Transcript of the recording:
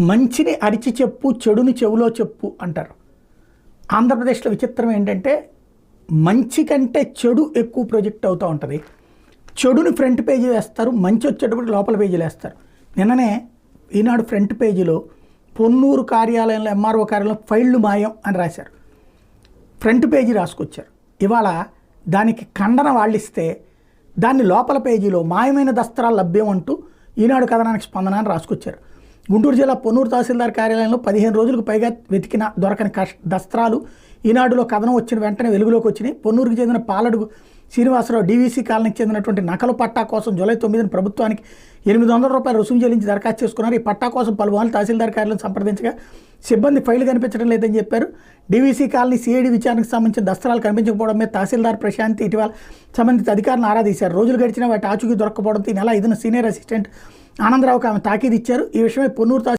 మంచిని అరిచి చెప్పు చెడుని చెవులో చెప్పు అంటారు. ఆంధ్రప్రదేశ్లో విచిత్రం ఏంటంటే మంచి కంటే చెడు ఎక్కువ ప్రొజెక్ట్ అవుతూ ఉంటుంది. చెడుని ఫ్రంట్ పేజీ వేస్తారు మంచి వచ్చేటప్పుడు లోపల పేజీలు వేస్తారు నిన్ననే ఈనాడు ఫ్రంట్ పేజీలో పొన్నూరు కార్యాలయంలో ఎంఆర్ఓ కార్యాలయంలో ఫైళ్ళు మాయం అని రాశారు. ఫ్రంట్ పేజీ రాసుకొచ్చారు. ఇవాళ దానికి ఖండన వాళ్ళిస్తే దాన్ని లోపల పేజీలో మాయమైన దస్త్రాలు లభ్యం అంటూ ఈనాడు కథనానికి స్పందన అని రాసుకొచ్చారు. గుంటూరు జిల్లా పొన్నూరు తహసీల్దార్ కార్యాలయంలో పదిహేను రోజులకు పైగా వెతికిన దొరకని కష్ దస్త్రాలు. ఈనాడులో కథనం వచ్చిన వెంటనే వెలుగులోకి వచ్చినాయి. పొన్నూరుకు చెందిన పాలడుగు శ్రీనివాసరావు డీవీసీ కాలనీకి చెందినటువంటి నకలు పట్టా కోసం జూలై తొమ్మిదిన ప్రభుత్వానికి ఎనిమిది వందల రూపాయలు రుసుము చెల్లించి దరఖాస్తు చేసుకున్నారు. ఈ పట్టా కోసం పలుమార్లు తహసీల్దార్ కార్యాలయం సంప్రదించగా సిబ్బంది ఫైల్ కనిపించడం లేదని చెప్పారు. డీవీసీ కాలనీ సిఐడి విచారణకు సంబంధించిన దస్త్రాలు కనిపించకపోవడం మీద తహసీల్దార్ ప్రశాంతి ఇటీవల సంబంధిత అధికారులను ఆరాధీశారు రోజులు గడిచిన వాటి ఆచూకీ దొరకపోవడంతో ఈ నెల ఐదున సీనియర్ అసిస్టెంట్ ఆనందరావుకి ఆమె తాకీదు ఇచ్చారు. ఈ విషయమై పొన్నూరు